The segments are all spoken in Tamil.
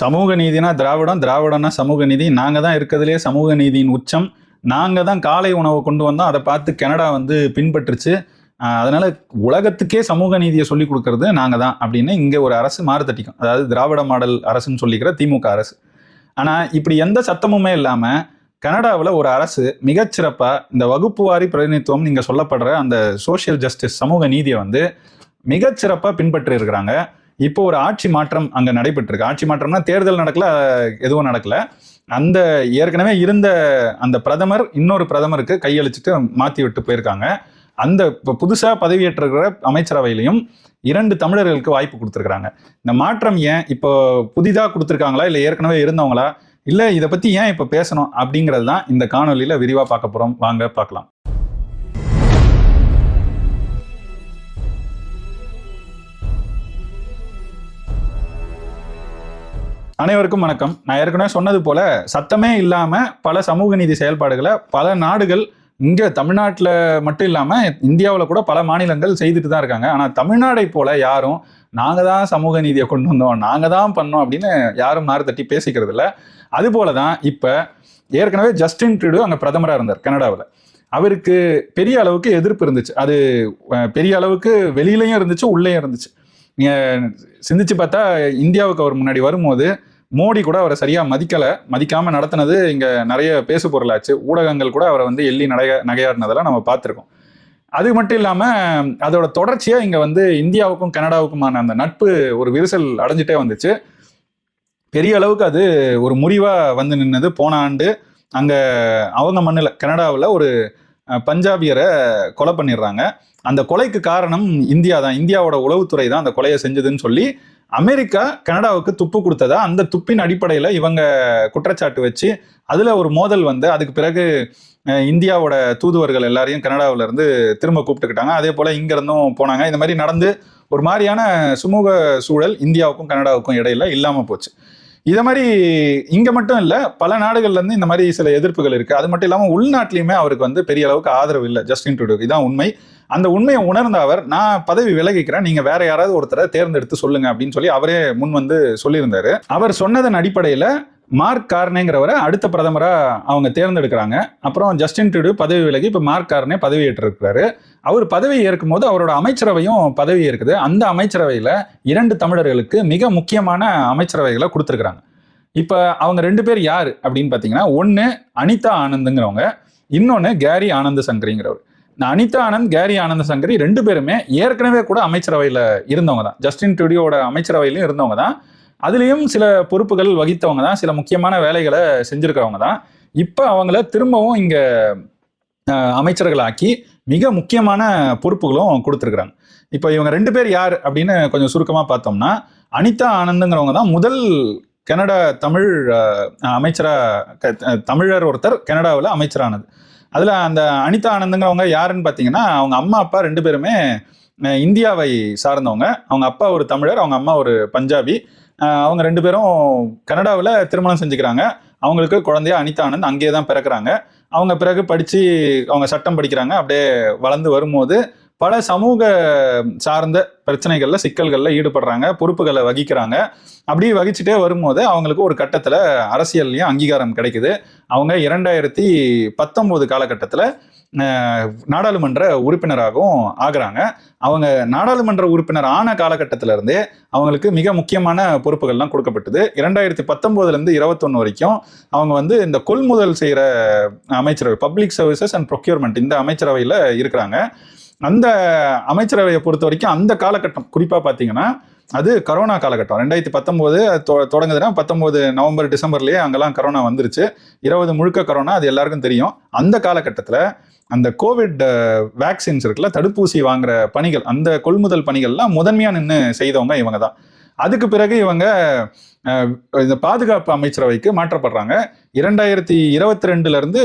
சமூக நீதினா திராவிடம் திராவிடம்னா சமூக நீதி. நாங்கள் தான் இருக்கிறதுலே சமூக நீதியின் உச்சம். நாங்கள் தான் காலை உணவை கொண்டு வந்தோம். அதை பார்த்து கனடா வந்து பின்பற்றுச்சு. அதனால் உலகத்துக்கே சமூக நீதியை சொல்லி கொடுக்கறது நாங்கள் தான் அப்படின்னு இங்கே ஒரு அரசு மாறு தட்டிக்கும் அதாவது திராவிட மாடல் அரசுன்னு சொல்லிக்கிற திமுக அரசு. ஆனால் இப்படி எந்த சத்தமுமே இல்லாமல் கனடாவில் ஒரு அரசு மிகச்சிறப்பாக இந்த வகுப்பு வாரி பிரதிநிதித்துவம் நீங்கள் சொல்லப்படுற அந்த சோஷியல் ஜஸ்டிஸ் சமூக நீதியை வந்து மிகச்சிறப்பாக பின்பற்றி இருக்கிறாங்க. இப்போ ஒரு ஆட்சி மாற்றம் அங்க நடைபெற்றிருக்கு. ஆட்சி மாற்றம்னா தேர்தல் நடக்கல எதுவும் நடக்கல. அந்த ஏற்கனவே இருந்த அந்த பிரதமர் இன்னொரு பிரதமருக்கு கையளிச்சுட்டு மாத்தி விட்டு போயிருக்காங்க. அந்த இப்போ புதுசாக பதவியேற்றிருக்கிற அமைச்சரவையிலையும் இரண்டு தமிழர்களுக்கு வாய்ப்பு கொடுத்துருக்குறாங்க. இந்த மாற்றம் ஏன் இப்போ புதிதாக கொடுத்துருக்காங்களா? இல்லை ஏற்கனவே இருந்தவங்களா? இல்லை இதை பற்றி ஏன் இப்போ பேசணும்? அப்படிங்கிறது தான் இந்த காணொலியில் விரிவாக பார்க்க போகிறோம் வாங்க பார்க்கலாம். அனைவருக்கும் வணக்கம். நான் ஏற்கனவே சொன்னது போல சத்தமே இல்லாம பல சமூக நீதி செயல்பாடுகளை பல நாடுகள் இங்க தமிழ்நாட்டில் மட்டும் இல்லாம இந்தியாவில் கூட பல மாநிலங்கள் செய்துட்டு தான் இருக்காங்க. ஆனா தமிழ்நாடை போல யாரும் நாங்கள் தான் சமூக நீதியை கொண்டு வந்தோம் நாங்கள் தான் பண்ணோம் அப்படின்னு யாரும் நார் தட்டி பேசிக்கிறது இல்லை. அதுபோல தான் இப்போ ஏற்கனவே ஜஸ்டின் ட்ரூடோ அங்கே பிரதமராக இருந்தார் கனடாவில். அவருக்கு பெரிய அளவுக்கு எதிர்ப்பு இருந்துச்சு. அது பெரிய அளவுக்கு வெளியிலையும் இருந்துச்சு உள்ளேயும் இருந்துச்சு. சிந்திச்சு பார்த்தா இந்தியாவுக்கு அவர் முன்னாடி வரும்போது மோடி கூட அவரை சரியா மதிக்கலை. மதிக்காம நடத்தினது இங்க நிறைய பேசு பொருளாச்சு. ஊடகங்கள் கூட அவரை வந்து எள்ளி நடைய நகையாடினதெல்லாம் நம்ம பார்த்துருக்கோம். அது மட்டும் இல்லாம அதோட தொடர்ச்சியா இங்க வந்து இந்தியாவுக்கும் கனடாவுக்குமான அந்த நட்பு ஒரு விரிசல் அடைஞ்சிட்டே வந்துச்சு. பெரிய அளவுக்கு அது ஒரு முறிவா வந்து நின்னது. போன ஆண்டு அங்க அவங்க மண்ணில் கனடாவில் ஒரு பஞ்சாபியரை கொலை பண்ணிடுறாங்க. அந்த கொலைக்கு காரணம் இந்தியா தான். இந்தியாவோட உளவுத்துறை தான் அந்த கொலையை செஞ்சதுன்னு சொல்லி அமெரிக்கா கனடாவுக்கு துப்பு கொடுத்ததா? அந்த துப்பின் அடிப்படையில் இவங்க குற்றச்சாட்டு வச்சு அதில் ஒரு மோதல் வந்து அதுக்கு பிறகு இந்தியாவோட தூதுவர்கள் எல்லாரையும் கனடாவிலேருந்து திரும்ப கூப்பிட்டுக்கிட்டாங்க. அதே போல் இங்கேருந்தும் போனாங்க. இந்த மாதிரி நடந்து ஒரு மாதிரியான சுமூக சூழல் இந்தியாவுக்கும் கனடாவுக்கும் இடையில இல்லாமல் போச்சு. இதை மாதிரி இங்கே மட்டும் இல்லை பல நாடுகள்லேருந்து இந்த மாதிரி சில எதிர்ப்புகள் இருக்குது அது மட்டும் இல்லாமல் உள்நாட்டிலையுமே அவருக்கு வந்து பெரிய அளவுக்கு ஆதரவு இல்லை. ஜஸ்டின் ட்ரூடோக்கு இதான் உண்மை. அந்த உண்மையை உணர்ந்த அவர் நான் பதவி விலகிக்கிறேன். நீங்க வேற யாராவது ஒருத்தரை தேர்ந்தெடுத்து சொல்லுங்க. அப்படின்னு சொல்லி அவரே முன் வந்து சொல்லியிருந்தாரு. அவர் சொன்னதன் அடிப்படையில மார்க் கார்னேங்கிறவரை அடுத்த பிரதமரா அவங்க தேர்ந்தெடுக்கிறாங்க. அப்புறம் ஜஸ்டின் ட்ரூடு பதவி விலகி இப்ப மார்க் கார்னே பதவி ஏற்றிருக்கிறாரு. அவர் பதவி ஏற்கும் போது அவரோட அமைச்சரவையும் பதவி ஏற்குது. அந்த அமைச்சரவையில இரண்டு தமிழர்களுக்கு மிக முக்கியமான அமைச்சரவைகளை கொடுத்துருக்குறாங்க. இப்போ அவங்க ரெண்டு பேர் யார் அப்படின்னு பார்த்தீங்கன்னா ஒன்று அனிதா ஆனந்துங்கிறவங்க இன்னொன்று கேரி ஆனந்த சங்கரிங்கிறவர் இந்த அனிதா ஆனந்த் கேரி ஆனந்த சங்கரி ரெண்டு பேருமே ஏற்கனவே கூட அமைச்சரவையில் இருந்தவங்க தான். ஜஸ்டின் ட்ரூடியோட அமைச்சரவையிலும் இருந்தவங்க தான். அதுலேயும் சில பொறுப்புகள் வகித்தவங்க தான். சில முக்கியமான வேலைகளை செஞ்சுருக்கிறவங்க தான். இப்போ அவங்கள திரும்பவும் இங்கே அமைச்சர்களாக்கி மிக முக்கியமான பொறுப்புகளும் கொடுத்துருக்குறாங்க. இப்போ இவங்க ரெண்டு பேர் யார் அப்படின்னு கொஞ்சம் சுருக்கமாக பார்த்தோம்னா அனிதா ஆனந்துங்கிறவங்க தான் முதல் கனடா தமிழ் அமைச்சராக அமைச்சரா க- தமிழர் ஒருத்தர் கனடாவில் அமைச்சரானது. அதில் அந்த அனிதா ஆனந்துங்கிறவங்க யாருன்னு பார்த்தீங்கன்னா அவங்க அம்மா அப்பா ரெண்டு பேருமே இந்தியாவை சார்ந்தவங்க. அவங்க அப்பா ஒரு தமிழர் அவங்க அம்மா ஒரு பஞ்சாபி. அவங்க ரெண்டு பேரும் கனடாவில் திருமணம் செஞ்சுக்கிறாங்க. அவங்களுக்கு குழந்தையா அனிதா ஆனந்த் அங்கேயே தான் பிறக்கிறாங்க. அவங்க பிறகு படித்து அவங்க சட்டம் படிக்கிறாங்க. அப்படியே வளர்ந்து வரும்போது பல சமூக சார்ந்த பிரச்சனைகளில் சிக்கல்களில் ஈடுபடுறாங்க பொறுப்புகளை வகிக்கிறாங்க. அப்படி வகிச்சுட்டே வரும்போது அவங்களுக்கு ஒரு கட்டத்தில் அரசியல்லையும் அங்கீகாரம் கிடைக்குது. அவங்க இரண்டாயிரத்தி பத்தொம்போது காலகட்டத்தில் நாடாளுமன்ற உறுப்பினராகவும் ஆகிறாங்க. அவங்க நாடாளுமன்ற உறுப்பினர் ஆன காலகட்டத்திலிருந்தே அவங்களுக்கு மிக முக்கியமான பொறுப்புகள்லாம் கொடுக்கப்பட்டது. இரண்டாயிரத்தி பத்தொம்போதுலேருந்து இருபத்தொன்று வரைக்கும் அவங்க வந்து இந்த கொள்முதல் செய்கிற அமைச்சரவை பப்ளிக் சர்வீசஸ் அண்ட் ப்ரொக்யூர்மெண்ட் இந்த அமைச்சரவையில் இருக்கிறாங்க. அந்த அமைச்சரவையை பொறுத்த வரைக்கும் அந்த காலகட்டம் குறிப்பாக பார்த்தீங்கன்னா அது கரோனா காலகட்டம். ரெண்டாயிரத்தி பத்தொம்போது தொடங்குதுன்னா பத்தொம்போது நவம்பர் டிசம்பர்லேயே அங்கெல்லாம் கரோனா வந்துருச்சு. இருபது முழுக்க கரோனா அது எல்லாருக்கும் தெரியும். அந்த காலகட்டத்தில் அந்த கோவிட் வேக்சின்ஸ் இருக்குல்ல தடுப்பூசி வாங்குற பணிகள் அந்த கொள்முதல் பணிகள்லாம் முதன்மையாக நின்று செய்தவங்க இவங்க தான். அதுக்கு பிறகு இவங்க இந்த பாதுகாப்பு அமைச்சரவைக்கு மாற்றப்படுறாங்க. இரண்டாயிரத்தி இருபத்தி ரெண்டுலேருந்து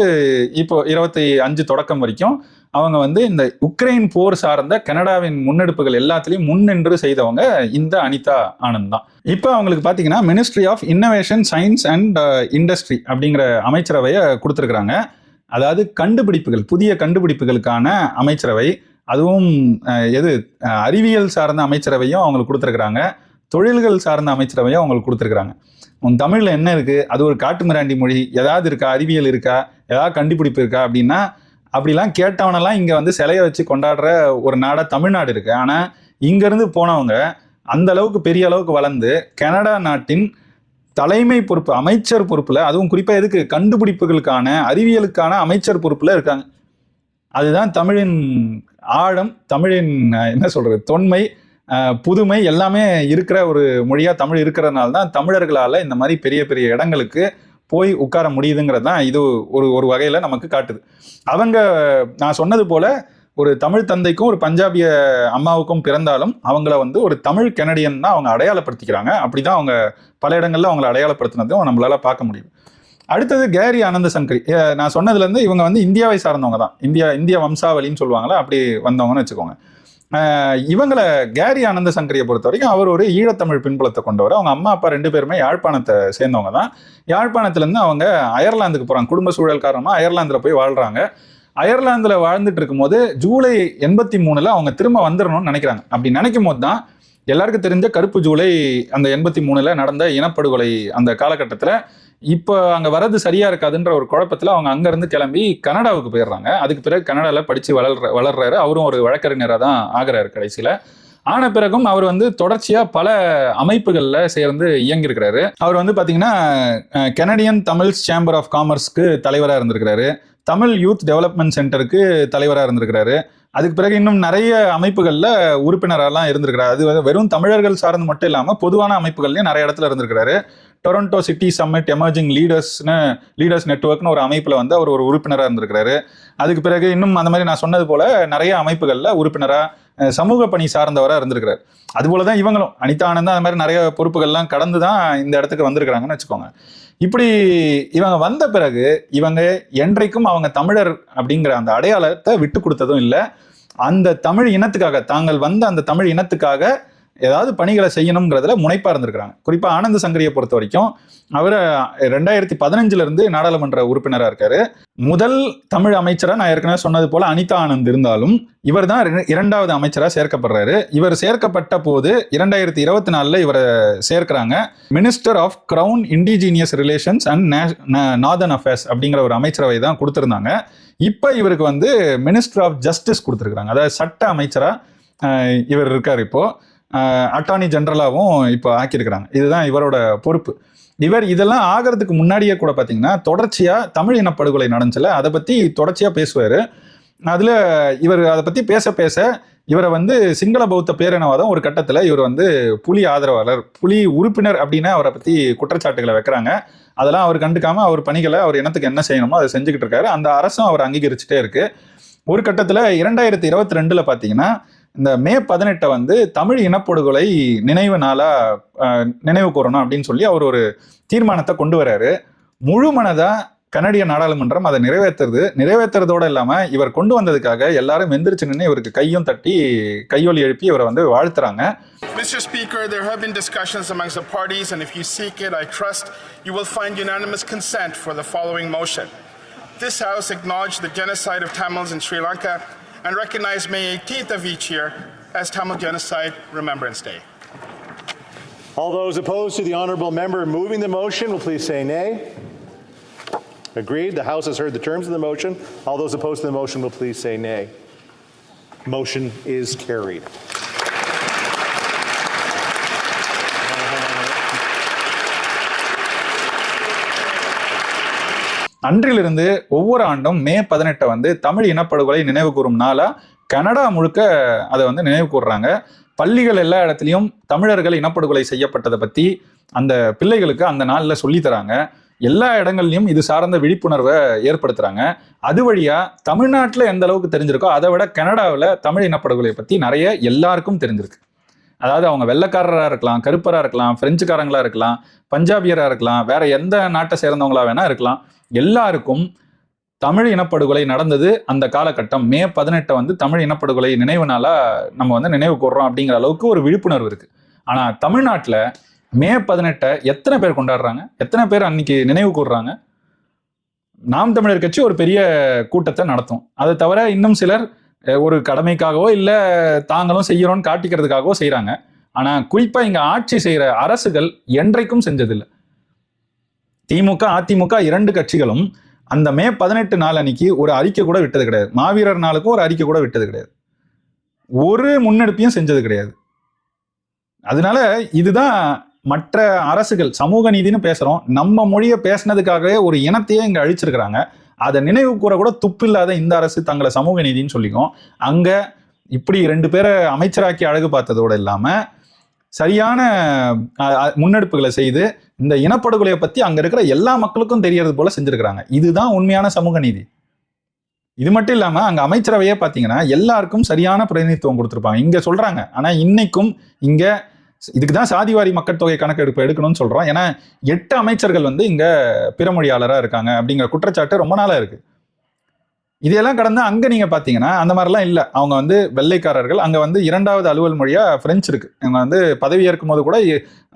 இப்போ இருபத்தி அஞ்சு தொடக்கம் வரைக்கும் அவங்க வந்து இந்த உக்ரைன் போர் சார்ந்த கனடாவின் முன்னெடுப்புகள் எல்லாத்துலேயும் முன்னின்று செய்தவங்க இந்த அனிதா ஆனந்த் தான். இப்போ அவங்களுக்கு பார்த்தீங்கன்னா ministry of innovation science and industry அப்படிங்கிற அமைச்சரவையை கொடுத்துருக்குறாங்க. அதாவது கண்டுபிடிப்புகள் புதிய கண்டுபிடிப்புகளுக்கான அமைச்சரவை அதுவும் எது அறிவியல் சார்ந்த அமைச்சரவையும் அவங்களுக்கு கொடுத்துருக்குறாங்க. தொழில்கள் சார்ந்த அமைச்சரவையும் அவங்களுக்கு கொடுத்துருக்குறாங்க. உன் தமிழில் என்ன இருக்குது அது ஒரு காட்டு மிராண்டி மொழி. ஏதாவது இருக்கா? அறிவியல் இருக்கா? ஏதாவது கண்டுபிடிப்பு இருக்கா? அப்படின்னா அப்படிலாம் கேட்டவனெல்லாம் இங்கே வந்து சிலையை வச்சு கொண்டாடுற ஒரு நாடாக தமிழ்நாடு இருக்குது ஆனால் இங்கேருந்து போனவங்க அந்த அளவுக்கு பெரிய அளவுக்கு வளர்ந்து கனடா நாட்டின் தலைமை பொறுப்பு அமைச்சர் பொறுப்பில் அதுவும் குறிப்பாக எதுக்கு கண்டுபிடிப்புகளுக்கான அறிவியலுக்கான அமைச்சர் பொறுப்பில் இருக்காங்க. அதுதான் தமிழின் ஆழம் தமிழின் என்ன சொல்கிறது தொன்மை புதுமை எல்லாமே இருக்கிற ஒரு மொழியாக தமிழ் இருக்கிறதுனால தான் தமிழர்களால் இந்த மாதிரி பெரிய பெரிய இடங்களுக்கு போய் உட்கார முடியுதுங்கிறது தான் இது ஒரு ஒரு வகையில் நமக்கு காட்டுது. அவங்க நான் சொன்னது போல் ஒரு தமிழ் தந்தைக்கும் ஒரு பஞ்சாபிய அம்மாவுக்கும் பிறந்தாலும் அவங்கள வந்து ஒரு தமிழ் கெனடியன் தான் அவங்க அடையாளப்படுத்திக்கிறாங்க. அப்படி தான் அவங்க பல இடங்களில் அவங்கள அடையாளப்படுத்தினதும் நம்மளால் பார்க்க முடியும் அடுத்தது கேரி ஆனந்த சங்கரி நான் சொன்னதுலேருந்து இவங்க வந்து இந்தியாவை சார்ந்தவங்க தான். இந்தியா இந்திய வம்சாவளின்னு சொல்லுவாங்களா அப்படி வந்தவங்கன்னு வச்சுக்கோங்க. இவங்களை கேரி ஆனந்த சங்கரியை பொறுத்த வரைக்கும் அவர் ஒரு ஈழத்தமிழ் பின்புலத்தை கொண்டவர். அவங்க அம்மா அப்பா ரெண்டு பேருமே யாழ்ப்பாணத்தை சேர்ந்தவங்க தான். யாழ்ப்பாணத்துலேருந்து அவங்க அயர்லாந்துக்கு போகிறாங்க குடும்ப சூழல் காரணமாக அயர்லாந்தில் போய் வாழ்கிறாங்க அயர்லாந்தில் வாழ்ந்துட்டு இருக்கும்போது ஜூலை எண்பத்தி மூணில் அவங்க திரும்ப வந்துடணும்னு நினைக்கிறாங்க. அப்படி நினைக்கும் போது தான் எல்லாருக்கும் தெரிஞ்ச கருப்பு ஜூலை அந்த எண்பத்தி மூணில் நடந்த இனப்படுகொலை அந்த காலகட்டத்தில் இப்போ அங்கே வரது சரியா இருக்காதுன்ற ஒரு குழப்பத்தில் அவங்க அங்கேருந்து கிளம்பி கனடாவுக்கு போயிடுறாங்க. அதுக்கு பிறகு கனடாவில் படித்து வளர்ற வளர்றாரு. அவரும் ஒரு வழக்கறிஞராக தான் ஆகிறாரு கடைசியில். ஆன பிறகும் அவர் வந்து தொடர்ச்சியாக பல அமைப்புகளில் சேர்ந்து இயங்கியிருக்கிறாரு. அவர் வந்து பார்த்தீங்கன்னா கெனடியன் தமிழ்ஸ் சேம்பர் ஆஃப் காமர்ஸ்க்கு தலைவராக இருந்திருக்கிறாரு. தமிழ் யூத் டெவலப்மெண்ட் சென்டருக்கு தலைவராக இருந்திருக்கிறாரு. அதுக்கு பிறகு இன்னும் நிறைய அமைப்புகளில் உறுப்பினரெல்லாம் இருந்திருக்கிறார். அது வந்து வெறும் தமிழர்கள் சார்ந்து மட்டும் இல்லாமல் பொதுவான அமைப்புகள்லையும் நிறைய இடத்துல இருந்திருக்கிறாரு. டொரண்டோ சிட்டி சம்மிட் எமர்ஜிங் லீடர்ஸ்னு லீடர்ஸ் நெட்ஒர்க்னு ஒரு அமைப்பில் வந்து அவர் ஒரு உறுப்பினராக இருந்திருக்கிறாரு. அதுக்கு பிறகு இன்னும் அந்த மாதிரி நான் சொன்னது போல நிறைய அமைப்புகளில் உறுப்பினராக சமூக பணி சார்ந்தவராக இருந்திருக்கிறார். அதுபோல தான் இவங்களும். அனிதா ஆனந்த் அந்த மாதிரி நிறைய பொறுப்புகள்லாம் கடந்து தான் இந்த இடத்துக்கு வந்திருக்கிறாங்கன்னு வச்சுக்கோங்க. இப்படி இவங்க வந்த பிறகு இவங்க என்றைக்கும் அவங்க தமிழர் அப்படிங்கிற அந்த அடையாளத்தை விட்டு கொடுத்ததும் இல்லை. அந்த தமிழ் இனத்துக்காக தாங்கள் வந்த அந்த தமிழ் இனத்துக்காக ஏதாவது பணிகளை செய்யணுங்கிறதுல முனைப்பாக இருந்திருக்கிறாங்க. குறிப்பாக ஆனந்த சங்கரியை பொறுத்த வரைக்கும் அவர் ரெண்டாயிரத்தி பதினஞ்சுலேருந்து நாடாளுமன்ற உறுப்பினராக இருக்காரு. முதல் தமிழ் அமைச்சராக நான் ஏற்கனவே சொன்னது போல் அனிதா ஆனந்த் இருந்தாலும் இவர் தான் இரண்டாவது அமைச்சராக சேர்க்கப்படுறாரு. இவர் சேர்க்கப்பட்ட போது இரண்டாயிரத்தி இருபத்தி நாலில் இவரை சேர்க்கிறாங்க. Minister of crown indigenous relations and northern affairs அப்படிங்கிற ஒரு அமைச்சரவை தான் கொடுத்துருந்தாங்க. இப்போ இவருக்கு வந்து மினிஸ்டர் ஆஃப் ஜஸ்டிஸ் கொடுத்துருக்குறாங்க. அதாவது சட்ட அமைச்சராக இவர் இருக்கார் இப்போது அட்டார்னி ஜென்ரலாகவும் இப்போ ஆக்கியிருக்கிறாங்க. இதுதான் இவரோட பொறுப்பு. இவர் இதெல்லாம் ஆகிறதுக்கு முன்னாடியே கூட பார்த்தீங்கன்னா தொடர்ச்சியாக தமிழ் இனப்படுகொலை நடந்துச்சுல அதை பற்றி தொடர்ச்சியாக பேசுவார். அதில் இவர் அதை பற்றி பேச பேச இவரை வந்து சிங்கள பௌத்த பேரினவாதம் ஒரு கட்டத்தில் இவர் வந்து புலி ஆதரவாளர் புலி உறுப்பினர் அப்படின்னு அவரை பற்றி குற்றச்சாட்டுகளை வைக்கிறாங்க. அதெல்லாம் அவர் கண்டுக்காமல் அவர் பணிகளை அவர் இனத்துக்கு என்ன செய்யணுமோ அதை செஞ்சுக்கிட்டு இருக்காரு. அந்த அரசும் அவர் அங்கீகரிச்சுட்டே இருக்கு. ஒரு கட்டத்தில் இரண்டாயிரத்தி இருபத்தி ரெண்டில் பார்த்தீங்கன்னா இந்த மே பதினெட்டை வந்து தமிழ் இனப்படுகொலை நினைவு நாளா நினைவு கூறணும் அப்படின்னு சொல்லி அவர் ஒரு தீர்மானத்தை கொண்டு வர்றாரு முழு மனதா கனடிய நாடாளுமன்றம் அதை நிறைவேற்றுறது நிறைவேற்றுறதோடு இல்லாமல் இவர் கொண்டு வந்ததுக்காக எல்லாரும் எந்திரிச்சு நின்று இவருக்கு கையும் தட்டி கையொலி எழுப்பி இவரை வந்து வாழ்த்துறாங்க Mr. Speaker, there have been discussions amongst the parties, and if you seek it, I trust you will find unanimous consent for the following motion. This House acknowledged the genocide of Tamils in Sri Lanka and recognize May 18th of each year as Tamil Genocide Remembrance Day. All those opposed to the honourable member moving the motion will please say nay. Agreed. The House has heard the terms of the motion. All those opposed to the motion will please say nay. Motion is carried. அன்றிலிருந்து ஒவ்வொரு ஆண்டும் மே பதினெட்டை வந்து தமிழ் இனப்படுகொலை நினைவு கூறும் நாளா கனடா முழுக்க அதை வந்து நினைவு கூறுறாங்க. பள்ளிகள் எல்லா இடத்துலையும் தமிழர்கள் இனப்படுகொலை செய்யப்பட்டதை பத்தி அந்த பிள்ளைகளுக்கு அந்த நாளில் சொல்லித்தராங்க எல்லா இடங்கள்லையும் இது சார்ந்த விழிப்புணர்வை ஏற்படுத்துறாங்க. அது வழியா தமிழ்நாட்டில் எந்த அளவுக்கு தெரிஞ்சிருக்கோ அதை விட கனடாவில் தமிழ் இனப்படுகொலை பத்தி நிறைய எல்லாருக்கும் தெரிஞ்சிருக்கு. அதாவது அவங்க வெள்ளக்காரராக இருக்கலாம் கருப்பராக இருக்கலாம் பிரெஞ்சுக்காரங்களாக இருக்கலாம் பஞ்சாபியராக இருக்கலாம் வேற எந்த நாட்டை சேர்ந்தவங்களா வேணா இருக்கலாம். எல்லாருக்கும் தமிழ் இனப்படுகொலை நடந்தது அந்த காலகட்டம். மே பதினெட்டை வந்து தமிழ் இனப்படுகொலை நினைவு நம்ம வந்து நினைவு கூடுறோம் அப்படிங்கிற அளவுக்கு ஒரு விழிப்புணர்வு இருக்கு. ஆனால் தமிழ்நாட்டில் மே பதினெட்டை எத்தனை பேர் கொண்டாடுறாங்க? எத்தனை பேர் அன்னைக்கு நினைவு கூடுறாங்க நாம் தமிழர் கட்சி ஒரு பெரிய கூட்டத்தை நடத்தும். அதை தவிர இன்னும் சிலர் ஒரு கடமைக்காகவோ இல்லை தாங்களும் செய்கிறோன்னு காட்டிக்கிறதுக்காகவோ செய்கிறாங்க ஆனால் குறிப்பாக இங்கே ஆட்சி செய்கிற அரசுகள் என்றைக்கும் செஞ்சதில்லை. திமுக அதிமுக இரண்டு கட்சிகளும் அந்த மே பதினெட்டு நாள் அன்னைக்கு ஒரு அறிக்கை கூட விட்டது கிடையாது. மாவீரர் நாளுக்கும் ஒரு அறிக்கை கூட விட்டது கிடையாது. ஒரு முன்னெடுப்பையும் செஞ்சது கிடையாது. அதனால இதுதான் மற்ற அரசுகள் சமூக நீதினு பேசுகிறோம் நம்ம மொழியை பேசினதுக்காகவே ஒரு இனத்தையே இங்கே அழிச்சிருக்கிறாங்க. அதை நினைவு கூற கூட துப்பில்லாத இந்த அரசு தங்களை சமூக நீதினு சொல்லிக்கும். அங்க இப்படி ரெண்டு பேரை அமைச்சராக்கி அழகு பார்த்ததோடு இல்லாம சரியான முன்னெடுப்புகளை செய்து இந்த இனப்படுகொலையை பத்தி அங்க இருக்கிற எல்லா மக்களுக்கும் தெரியறது போல செஞ்சிருக்கிறாங்க. இதுதான் உண்மையான சமூக நீதி. இது மட்டும் இல்லாம அங்க அமைச்சரவையே பாத்தீங்கன்னா எல்லாருக்கும் சரியான பிரதிநிதித்துவம் கொடுத்துருப்பாங்க. இங்க சொல்றாங்க. ஆனா இன்னைக்கும் இங்க இதுக்கு தான் சாதிவாரி மக்கள் தொகை கணக்கெடுப்பு எடுக்கணும்னு சொல்றோம். ஏன்னா எட்டு அமைச்சர்கள் வந்து இங்க பிறமொழியாளராக இருக்காங்க அப்படிங்கிற குற்றச்சாட்டு ரொம்ப நாளா இருக்கு. இதையெல்லாம் கடந்து அங்க நீங்க பாத்தீங்கன்னா அந்த மாதிரிலாம் இல்ல. அவங்க வந்து வெள்ளைக்காரர்கள். அங்க வந்து இரண்டாவது அலுவல் மொழியா பிரெஞ்சு இருக்கு. அவங்க வந்து பதவி ஏற்கும் போது கூட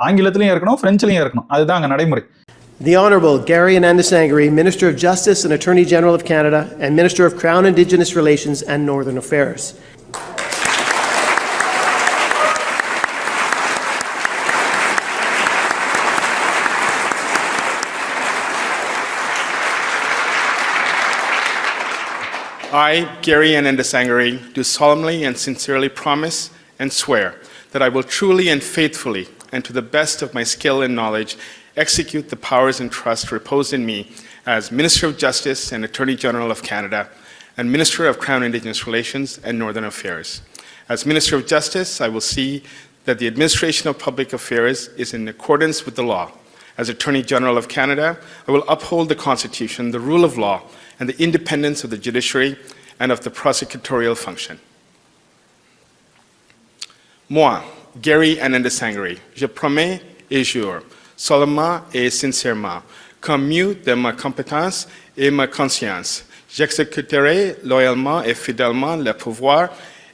ஆங்கிலத்திலையும் இருக்கணும் பிரெஞ்சுலையும் இருக்கணும் அதுதான் அங்க நடைமுறை. The Honorable Gary Anandasangri, Minister of Justice and Attorney General of Canada, and Minister of Crown Indigenous Relations and Northern Affairs. I, Gary Anandasangari, do solemnly and sincerely promise and swear that I will truly and faithfully, and to the best of my skill and knowledge, execute the powers and trust reposed in me as Minister of Justice and Attorney General of Canada, and Minister of Crown Indigenous Relations and Northern Affairs. As Minister of Justice, I will see that the administration of public affairs is in accordance with the law. As Attorney General of Canada, I will uphold the Constitution, the rule of law, and the independence of the judiciary and of the prosecutorial function. Moi, Gary Anandasangari, je promets et jure, solemnement et sincèrement, comme mieux de ma compétence et ma conscience, j'exécuterai loyalement et fidèlement le pouvoir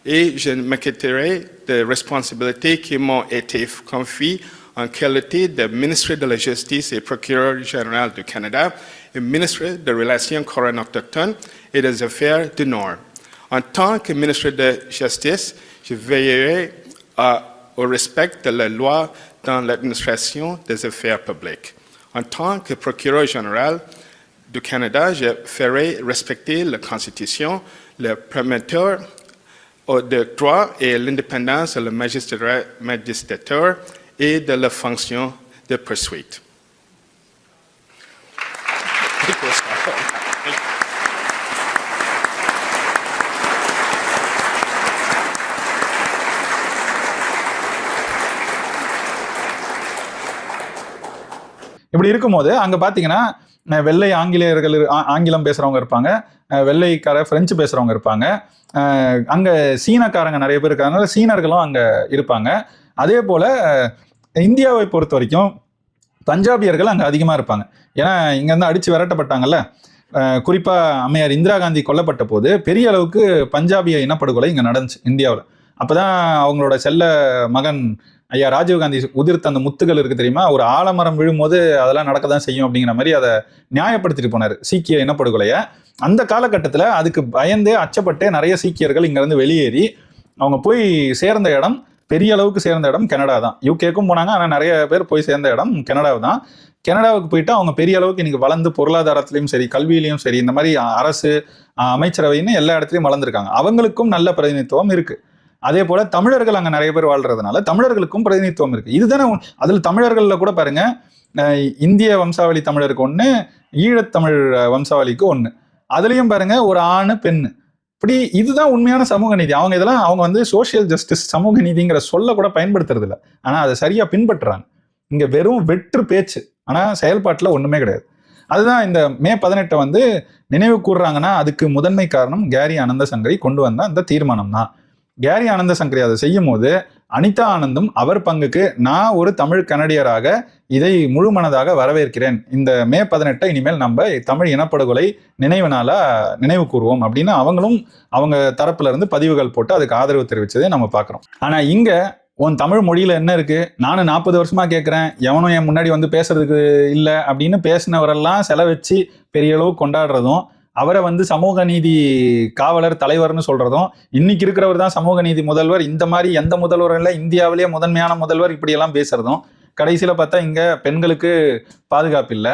et je m'inquiéterai des responsabilités qui m'ont été confiées en qualité de ministre de la Justice et procureur général du Canada et ministre des Relations courantes autochtones et des Affaires du Nord. En tant que ministre de Justice, je veillerai à- au respect de la loi dans l'administration des affaires publiques. En tant que procureur général du Canada, je ferai respecter la Constitution, le prometteur de droit et l'indépendance de la magistrature et de la fonction de poursuite. இப்படி இருக்கும்போது அங்க பாத்தீங்கன்னா வெள்ளை ஆங்கிலேயர்கள் ஆ- ஆங்கிலம் பேசுறவங்க இருப்பாங்க. வெள்ளைக்கார பிரெஞ்சு பேசுறவங்க இருப்பாங்க. அங்கே அங்க சீனக்காரங்க நிறைய பேர் இருக்காங்க. சீனர்களும் அங்க இருப்பாங்க. அதே போல இந்தியாவை பொறுத்த வரைக்கும் பஞ்சாபியர்கள் அங்க அதிகமா இருப்பாங்க. ஏன்னா இங்க இருந்து அடிச்சு விரட்டப்பட்டாங்கல்ல. அஹ் குறிப்பா அம்மையார் இந்திரா காந்தி கொல்லப்பட்ட போது பெரிய அளவுக்கு பஞ்சாபிய இனப்படுகொலை இங்க நடந்துச்சு இந்தியாவில். அப்பதான் அவங்களோட செல்ல மகன் ஐயா ராஜீவ்காந்தி உதிர்த்த அந்த முத்துகள் இருக்கு தெரியுமா? ஒரு ஆலமரம் விழும்போது அதெல்லாம் நடக்க தான் செய்யும் அப்படிங்கிற மாதிரி அதை நியாயப்படுத்திட்டு போனார். சீக்கிய இனப்படுகொலைய. அந்த காலகட்டத்தில் அதுக்கு பயந்தே அச்சப்பட்டே நிறைய சீக்கியர்கள் இங்கேருந்து வெளியேறி அவங்க போய் சேர்ந்த இடம் பெரிய அளவுக்கு சேர்ந்த இடம் கனடா தான். யூகேக்கும் போனாங்க ஆனால் நிறைய பேர் போய் சேர்ந்த இடம் கனடாவை தான். கனடாவுக்கு போயிட்டு அவங்க பெரிய அளவுக்கு இன்னைக்கு வளர்ந்து பொருளாதாரத்திலையும் சரி கல்வியிலையும் சரி இந்த மாதிரி அரசு அமைச்சரவைன்னு எல்லா இடத்துலையும் வளர்ந்துருக்காங்க. அவங்களுக்கும் நல்ல பிரதிநிதித்துவம் இருக்குது அதே போல தமிழர்கள் அங்கே நிறைய பேர் வாழ்றதுனால தமிழர்களுக்கும் பிரதிநிதித்துவம் இருக்கு. இதுதானே அதில் தமிழர்களில் கூட பாருங்க இந்திய வம்சாவளி தமிழருக்கு ஒன்று ஈழத்தமிழ் வம்சாவளிக்கு ஒன்று அதுலேயும் பாருங்க ஒரு ஆணு பெண் இப்படி இதுதான் உண்மையான சமூக நீதி. அவங்க இதெல்லாம் அவங்க வந்து சோஷியல் ஜஸ்டிஸ் சமூக நீதிங்கிற சொல்ல கூட பயன்படுத்துறது இல்லை ஆனால் அதை சரியாக பின்பற்றுறாங்க. இங்கே வெறும் வெற்று பேச்சு. ஆனால் செயல்பாட்டில் ஒன்றுமே கிடையாது. அதுதான் இந்த மே பதினெட்டை வந்து நினைவு கூறுறாங்கன்னா அதுக்கு முதன்மை காரணம் கேரி ஆனந்த சங்கரி கொண்டு வந்த அந்த தீர்மானம் தான் கேரி ஆனந்த சங்கரி அதை செய்யும் போது அனிதா ஆனந்தும் அவர் பங்குக்கு நான் ஒரு தமிழ் கனடியராக இதை முழு மனதாக வரவேற்கிறேன். இந்த மே பதினெட்டை இனிமேல் நம்ம தமிழ் இனப்படுகொலை நினைவு நினைவு கூறுவோம் அப்படின்னு அவங்களும் அவங்க தரப்புல இருந்து பதிவுகள் போட்டு அதுக்கு ஆதரவு தெரிவித்ததை நம்ம பார்க்குறோம். ஆனா இங்க உன் தமிழ் மொழியில என்ன இருக்கு? நானும் நாற்பது வருஷமா கேட்குறேன் எவனும் என் முன்னாடி வந்து பேசுறதுக்கு இல்லை அப்படின்னு பேசினவரெல்லாம் செலவச்சு பெரிய அளவு கொண்டாடுறதும் அவரை வந்து சமூக நீதி காவலர் தலைவர்னு சொல்றதும் இன்னைக்கு இருக்கிறவர் தான் சமூக நீதி முதல்வர். இந்த மாதிரி எந்த முதல்வரும் இல்லை. இந்தியாவிலேயே முதன்மையான முதல்வர் இப்படியெல்லாம் பேசுறதும் கடைசியில் பார்த்தா இங்க பெண்களுக்கு பாதுகாப்பு இல்லை.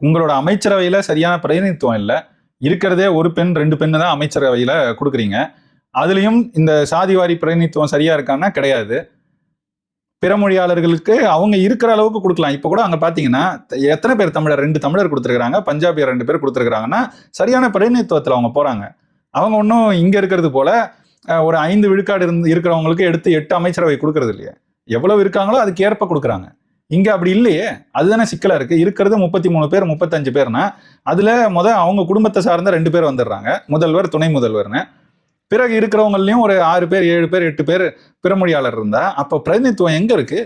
உங்களோட அமைச்சரவையில் சரியான பிரதிநிதித்துவம் இல்லை. இருக்கிறதே ஒரு பெண் ரெண்டு பெண்ணு தான் அமைச்சரவையில் கொடுக்குறீங்க. அதுலேயும் இந்த சாதிவாரி பிரதிநிதித்துவம் சரியா இருக்கான்னா கிடையாது. பிற மொழியாளர்களுக்கு அவங்க இருக்கிற அளவுக்கு கொடுக்கலாம். இப்போ கூட அங்கே பார்த்தீங்கன்னா எத்தனை பேர் தமிழர்? ரெண்டு தமிழர் கொடுத்துருக்காங்க பஞ்சாபியர் ரெண்டு பேர் கொடுத்துருக்காங்கன்னா சரியான பிரதிநிதித்துவத்தில் அவங்க போகிறாங்க அவங்க ஒன்றும் இங்கே இருக்கிறது போல ஒரு ஐந்து விழுக்காடு இருந்து இருக்கிறவங்களுக்கு எடுத்து எட்டு அமைச்சரவை கொடுக்கறது இல்லையே. எவ்வளவு இருக்காங்களோ அதுக்கு ஏற்ப கொடுக்குறாங்க. இங்கே அப்படி இல்லையே. அதுதானே சிக்கலாக இருக்குது இருக்கிறது முப்பத்தி மூணு பேர் முப்பத்தஞ்சு பேர்னா அதில் முத அவங்க குடும்பத்தை சார்ந்த ரெண்டு பேர் வந்துடுறாங்க. முதல்வர் துணை முதல்வர்னு. பிறகு இருக்கிறவங்களையும் ஒரு ஆறு பேர் ஏழு பேர் எட்டு பேர் பிறமொழியாளர் இருந்தா அப்ப பிரதிநிதித்துவம் எங்க இருக்கு?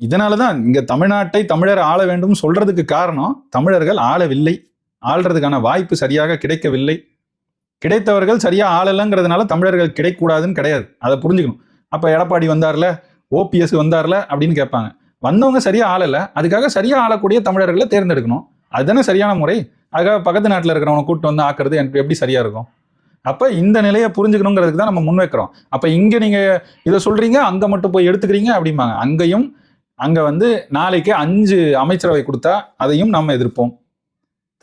இதனாலதான் இங்க தமிழ்நாட்டை தமிழர் ஆள வேண்டும் சொல்றதுக்கு காரணம் தமிழர்கள் ஆளவில்லை. ஆள்றதுக்கான வாய்ப்பு சரியாக கிடைக்கவில்லை. கிடைத்தவர்கள் சரியா ஆளலைங்கிறதுனால தமிழர்கள் கிடைக்கூடாதுன்னு கிடையாது. அதை புரிஞ்சுக்கணும். அப்ப எடப்பாடி வந்தார்ல ஓபிஎஸ் வந்தார்ல அப்படின்னு கேட்பாங்க. வந்தவங்க சரியா ஆளல அதுக்காக சரியா ஆளக்கூடிய தமிழர்களை தேர்ந்தெடுக்கணும். அதுதானே சரியான முறை? அதுக்காக பக்கத்து நாட்டில் இருக்கிறவங்க கூட்டு வந்து ஆக்குறது எனக்கு எப்படி சரியா இருக்கும்? அப்போ இந்த நிலையை புரிஞ்சுக்கணுங்கிறதுக்கு தான் நம்ம முன்வைக்கிறோம் அப்போ இங்கே நீங்கள் இதை சொல்கிறீங்க அங்கே மட்டும் போய் எடுத்துக்கிறீங்க அப்படிம்பாங்க. அங்கேயும் அங்கே வந்து நாளைக்கு அஞ்சு அமைச்சரவை கொடுத்தா அதையும் நம்ம எதிர்ப்போம்.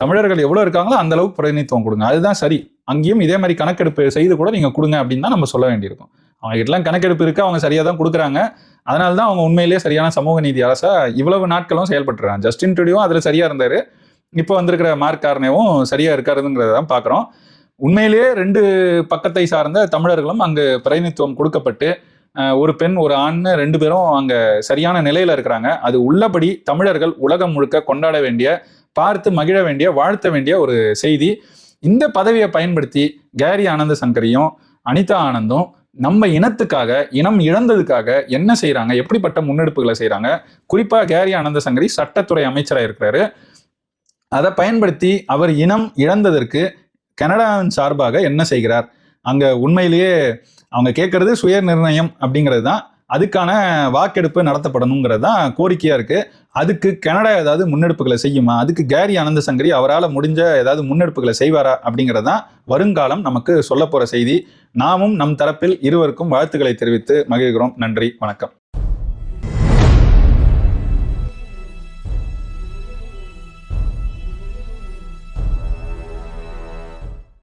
தமிழர்கள் எவ்வளோ இருக்காங்களோ அந்த அளவுக்கு பிரதிநிதித்துவம் கொடுங்க. அதுதான் சரி. அங்கேயும் இதே மாதிரி கணக்கெடுப்பு செய்து கூட நீங்கள் கொடுங்க அப்படின்னு தான் நம்ம சொல்ல வேண்டியிருக்கும். அவங்க கிட்டலாம் கணக்கெடுப்பு இருக்குது அவங்க சரியாக தான் கொடுக்குறாங்க. அதனால தான் அவங்க உண்மையிலேயே சரியான சமூக நீதி அரசா இவ்வளவு நாட்களும் செயல்பட்டுறாங்க. ஜஸ்டின் ட்ரூடியும் அதில் சரியாக இருந்தார். இப்போ வந்திருக்கிற மார்க் கார்னேவும் சரியாக இருக்காருங்கிறத தான் பார்க்குறோம். உண்மையிலேயே ரெண்டு பக்கத்தை சார்ந்த தமிழர்களும் அங்கு பிரதிநிதித்துவம் கொடுக்கப்பட்டு ஒரு பெண் ஒரு ஆண்னு ரெண்டு பேரும் அங்க சரியான நிலையில இருக்கிறாங்க. அது உள்ளபடி தமிழர்கள் உலகம் முழுக்க கொண்டாட வேண்டிய பார்த்து மகிழ வேண்டிய வாழ்த்த வேண்டிய ஒரு செய்தி. இந்த பதவியை பயன்படுத்தி கேரி ஆனந்த சங்கரியும் அனிதா ஆனந்தும் நம்ம இனத்துக்காக இனம் இழந்ததுக்காக என்ன செய்கிறாங்க எப்படிப்பட்ட முன்னெடுப்புகளை செய்கிறாங்க குறிப்பா கேரி ஆனந்த சங்கரி சட்டத்துறை அமைச்சராக இருக்கிறாரு. அதை பயன்படுத்தி அவர் இனம் இழந்ததற்கு கனடாவின் சார்பாக என்ன செய்கிறார்? அங்கே உண்மையிலேயே அவங்க கேட்கறது சுய நிர்ணயம் அப்படிங்கிறது தான். அதுக்கான வாக்கெடுப்பு நடத்தப்படணுங்கிறது தான் கோரிக்கையாக இருக்குது அதுக்கு கனடா ஏதாவது முன்னெடுப்புகளை செய்யுமா? அதுக்கு கேரி ஆனந்த சங்கரி அவரால் முடிஞ்ச ஏதாவது முன்னெடுப்புகளை செய்வாரா? அப்படிங்கிறது தான் வருங்காலம் நமக்கு சொல்ல போகிற செய்தி. நாமும் நம் தரப்பில் இருவருக்கும் வாழ்த்துக்களை தெரிவித்து மகிழ்கிறோம். நன்றி. வணக்கம்.